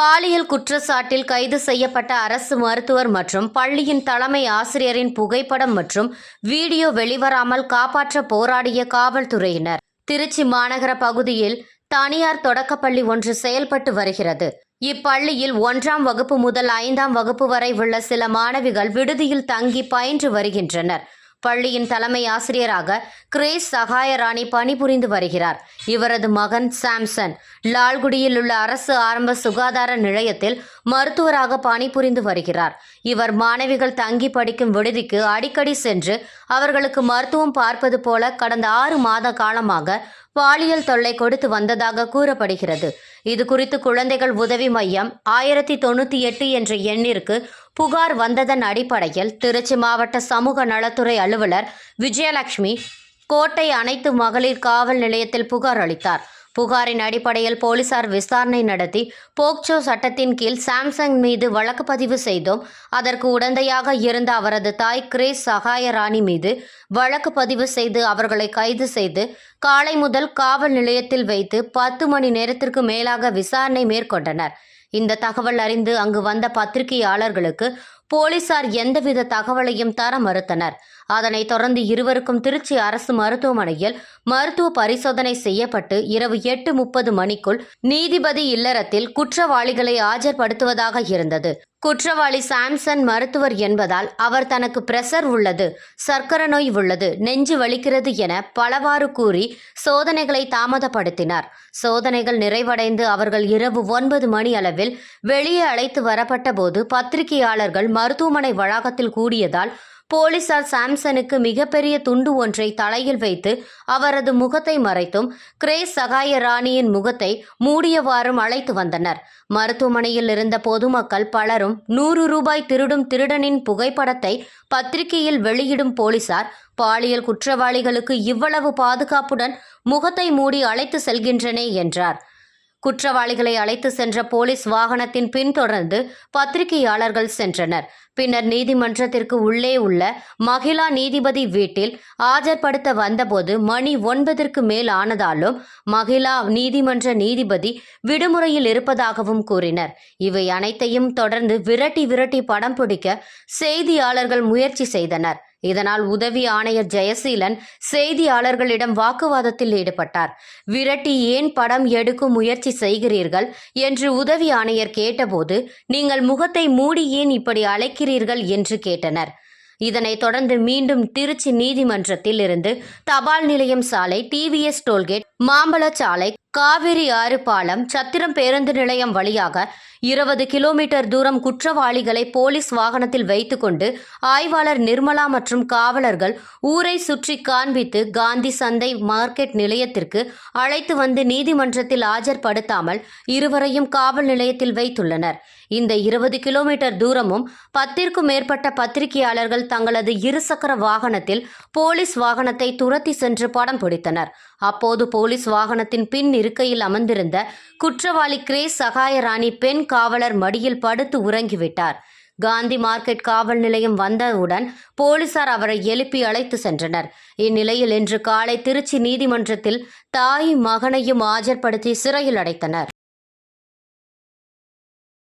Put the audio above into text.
பாலியல் குற்றச்சாட்டில் கைது செய்யப்பட்ட அரசு மருத்துவர் மற்றும் பள்ளியின் தலைமை ஆசிரியரின் புகைப்படம் மற்றும் வீடியோ வெளிவராமல் காப்பாற்ற போராடிய காவல்துறையினர். திருச்சி மாநகர பகுதியில் தனியார் தொடக்கப்பள்ளி ஒன்று செயல்பட்டு வருகிறது. இப்பள்ளியில் ஒன்றாம் வகுப்பு முதல் ஐந்தாம் வகுப்பு வரை உள்ள சில மாணவிகள் விடுதியில் தங்கி பயின்று வருகின்றனர். பள்ளியின் தலைமை ஆசிரியராக கிரேஸ் சகாயராணி பணிபுரிந்து வருகிறார். இவரது மகன் சாம்சன் லால்குடியில் உள்ள அரசு ஆரம்ப சுகாதார நிலையத்தில் மருத்துவராக பணிபுரிந்து வருகிறார். இவர் மாணவிகள் தங்கி படிக்கும் விடுதிக்கு அடிக்கடி சென்று அவர்களுக்கு மருத்துவம் பார்ப்பது போல கடந்த ஆறு மாத காலமாக பாலியல் தொல்லை கொடுத்து வந்ததாக கூறப்படுகிறது. இது குறித்து குழந்தைகள் உதவி மையம் ஆயிரத்தி தொண்ணூற்றி எட்டு என்ற எண்ணிற்கு புகார் வந்ததன் அடிப்படையில் திருச்சி மாவட்ட சமூக நலத்துறை அலுவலர் விஜயலட்சுமி கோட்டை அனைத்து மகளிர் காவல் நிலையத்தில் புகார் அளித்தார். புகாரின் அடிப்படையில் போலீசார் விசாரணை நடத்தி போக்சோ சட்டத்தின் கீழ் சாம்சங் மீது வழக்கு பதிவு செய்தோம். அதற்கு உடந்தையாக இருந்த அவரது தாய் கிரேஸ் சகாயராணி மீது வழக்கு பதிவு செய்து அவர்களை கைது செய்து காலை முதல் காவல் நிலையத்தில் வைத்து பத்து மணி நேரத்திற்கு மேலாக விசாரணை மேற்கொண்டனர். இந்த தகவல் அறிந்து அங்கு வந்த பத்திரிகையாளர்களுக்கு போலீசார் எந்தவித தகவலையும் தர மறுத்தனர். அதனைத் தொடர்ந்து இருவருக்கும் திருச்சி அரசு மருத்துவமனையில் மருத்துவ பரிசோதனை செய்யப்பட்டு இரவு எட்டு முப்பது மணிக்குள் நீதிபதி இல்லறத்தில் குற்றவாளிகளை ஆஜர்படுத்துவதாக இருந்தது. குற்றவாளி சாம்சன் மருத்துவர் என்பதால் அவர் தனக்கு பிரஷர் உள்ளது சர்க்கரை நோய் உள்ளது நெஞ்சு வலிக்கிறது என பலவாறு கூறி சோதனைகளை தாமதப்படுத்தினார். சோதனைகள் நிறைவடைந்து அவர்கள் இரவு ஒன்பது மணி அளவில் வெளியே அழைத்து வரப்பட்ட போது பத்திரிகையாளர்கள் மருத்துவமனை வளாகத்தில் கூடியதால் போலீசார் சாம்சனுக்கு மிகப்பெரிய துண்டு ஒன்றை தலையில் வைத்து அவரது முகத்தை மறைத்தும் கிரேஸ் சகாய ராணியின் முகத்தை மூடியவாறும் அழைத்து வந்தனர். மருத்துவமனையில் இருந்த பொதுமக்கள் பலரும் நூறு ரூபாய் திருடும் திருடனின் புகைப்படத்தை பத்திரிகையில் வெளியிடும் போலீசார் பாலியல் குற்றவாளிகளுக்கு இவ்வளவு பாதுகாப்புடன் முகத்தை மூடி அழைத்து செல்கின்றனே என்றார். குற்றவாளிகளை அழைத்து சென்ற போலீஸ் வாகனத்தின் பின்தொடர்ந்து பத்திரிகையாளர்கள் சென்றனர். பின்னர் நீதிமன்றத்திற்கு உள்ளே உள்ள மகிழா நீதிபதி வீட்டில் ஆஜர்படுத்த வந்தபோது மணி ஒன்பதற்கு மேல் ஆனதாலும் மகிழா நீதிமன்ற நீதிபதி விடுமுறையில் இருப்பதாகவும் கூறினர். இவை அனைத்தையும் தொடர்ந்து விரட்டி விரட்டி படம் பிடிக்க செய்தியாளர்கள் முயற்சி செய்தனர். இதனால் உதவி ஆணையர் ஜெயசீலன் செய்தியாளர்களிடம் வாக்குவாதத்தில் ஈடுபட்டார். விரட்டி ஏன் படம் எடுக்கும் முயற்சி செய்கிறீர்கள்? என்று உதவி ஆணையர் கேட்டபோது நீங்கள் முகத்தை மூடி ஏன் இப்படி அழைக்கிறீர்கள்? என்று கேட்டனர். இதனைத் தொடர்ந்து மீண்டும் திருச்சி நீதிமன்றத்தில் இருந்து தபால் நிலையம் சாலை டிவிஎஸ் டோல்கேட் மாம்பழச்சாலை காவிரி ஆறு பாலம் சத்திரம் பேருந்து நிலையம் வழியாக இருபது கிலோமீட்டர் தூரம் குற்றவாளிகளை போலீஸ் வாகனத்தில் வைத்துக்கொண்டு ஆய்வாளர் நிர்மலா மற்றும் காவலர்கள் ஊரை சுற்றி காண்பித்து காந்தி சந்தை மார்க்கெட் நிலையத்திற்கு அழைத்து வந்து நீதிமன்றத்தில் ஆஜர்படுத்தாமல் இருவரையும் காவல் நிலையத்தில் வைத்துள்ளனர். இந்த இருபது கிலோமீட்டர் தூரமும் பத்திற்கும் மேற்பட்ட பத்திரிகையாளர்கள் தங்களது இருசக்கர வாகனத்தில் போலீஸ் வாகனத்தை துரத்தி சென்று படம் பிடித்தனர். அப்போது போலீஸ் வாகனத்தின் பின் இருக்கையில் அமர்ந்திருந்த குற்றவாளி கிரேஸ் சகாயராணி பெண் காவலர் மடியில் படுத்து உறங்கிவிட்டார். காந்தி மார்க்கெட் காவல் நிலையம் வந்தவுடன் போலீசார் அவரை எழுப்பி அழைத்து சென்றனர். இந்நிலையில் இன்று காலை திருச்சி நீதிமன்றத்தில் தாய் மகனையும் ஆஜர்படுத்தி சிறையில் அடைத்தனர்.